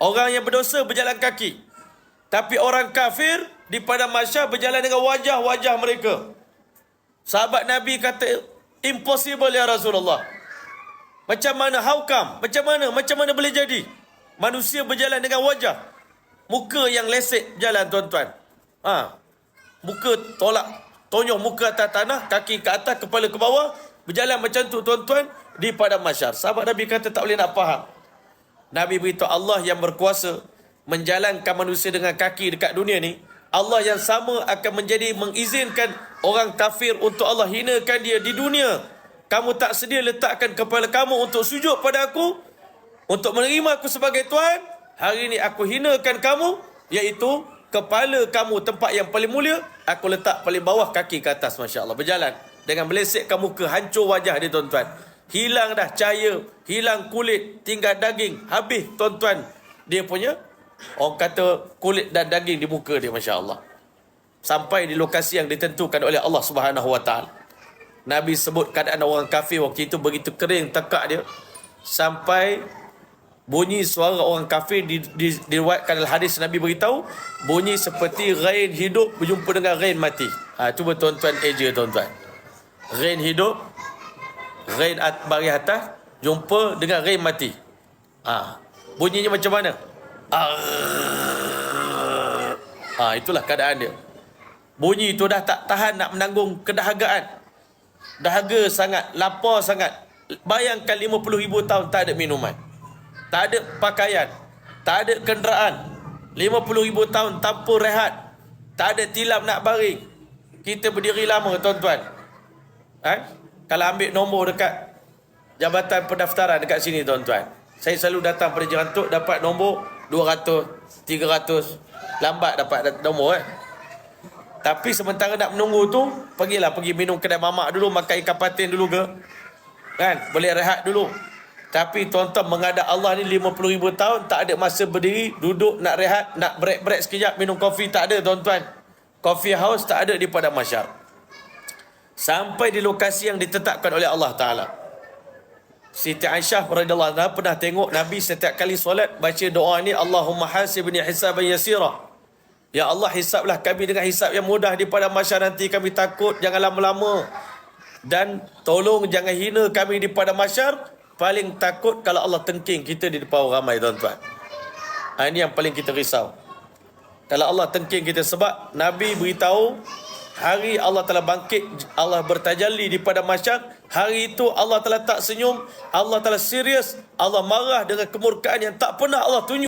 Orang yang berdosa berjalan kaki. Tapi orang kafir di padang mahsyar berjalan dengan wajah-wajah mereka. Sahabat Nabi kata, impossible ya Rasulullah. Macam mana, how come? Macam mana, macam mana boleh jadi? Manusia berjalan dengan wajah. Muka yang lesek jalan tuan-tuan. Ha. Muka tolak, tonyoh muka atas tanah, kaki ke atas, kepala ke bawah. Berjalan macam tu tuan-tuan di padang masyar. Sahabat Nabi kata tak boleh nak faham. Nabi beritahu Allah yang berkuasa menjalankan manusia dengan kaki dekat dunia ni. Allah yang sama akan menjadi mengizinkan orang kafir untuk Allah hinakan dia di dunia. Kamu tak sedia letakkan kepala kamu untuk sujud pada aku? Untuk menerima aku sebagai Tuhan? Hari ini aku hinakan kamu, iaitu kepala kamu tempat yang paling mulia, aku letak paling bawah kaki ke atas, Masya Allah. Berjalan. Dengan melesekkan muka, hancur wajah dia tuan-tuan. Hilang dah cahaya, hilang kulit, tinggal daging. Habis tuan-tuan, dia punya, orang kata kulit dan daging di muka dia, Masya Allah. Sampai di lokasi yang ditentukan oleh Allah Subhanahu Wa Taala. Nabi sebut keadaan orang kafir waktu itu begitu kering tekak dia sampai bunyi suara orang kafir di, di, diriwayatkan dalam hadis Nabi beritahu bunyi seperti rain hidup berjumpa dengan rain mati. Ha, cuba tuan-tuan eja tuan-tuan. Rain hidup, rain at, bagi atas jumpa dengan rain mati. Ha, bunyinya macam mana? Ha, itulah keadaan dia. Bunyi itu dah tak tahan nak menanggung kedahagaan. Dahaga sangat, lapar sangat. Bayangkan 50 ribu tahun tak ada minuman. Tak ada pakaian. Tak ada kenderaan. 50 ribu tahun tanpa rehat. Tak ada tilam nak baring. Kita berdiri lama tuan-tuan. Ha? Kalau ambil nombor dekat Jabatan Pendaftaran dekat sini tuan-tuan. Saya selalu datang pada Jerantuk dapat nombor 200, 300. Lambat dapat nombor eh. Tapi sementara nak menunggu tu, pergilah pergi minum kedai mamak dulu, makan ikan patin dulu ke. Kan? Boleh rehat dulu. Tapi tuan-tuan mengadap Allah ni 50 ribu tahun, tak ada masa berdiri, duduk, nak rehat, nak break-break sekejap, minum kopi, tak ada tuan-tuan. Coffee house tak ada di padang masyar. Sampai di lokasi yang ditetapkan oleh Allah Ta'ala. Siti Aisyah radhiyallahu anha pernah tengok Nabi setiap kali solat baca doa ni Allahumma hasibni hisaban yasira. Ya Allah hisablah kami dengan hisab yang mudah di padang mahsyar nanti kami takut jangan lama-lama. Dan tolong jangan hina kami di padang mahsyar. Paling takut kalau Allah tengking kita di depan orang ramai tuan-tuan. Ha, ini yang paling kita risau. Kalau Allah tengking kita sebab Nabi beritahu hari Allah telah bangkit Allah bertajalli di padang mahsyar hari itu Allah telah tak senyum Allah telah serius Allah marah dengan kemurkaan yang tak pernah Allah tunjuk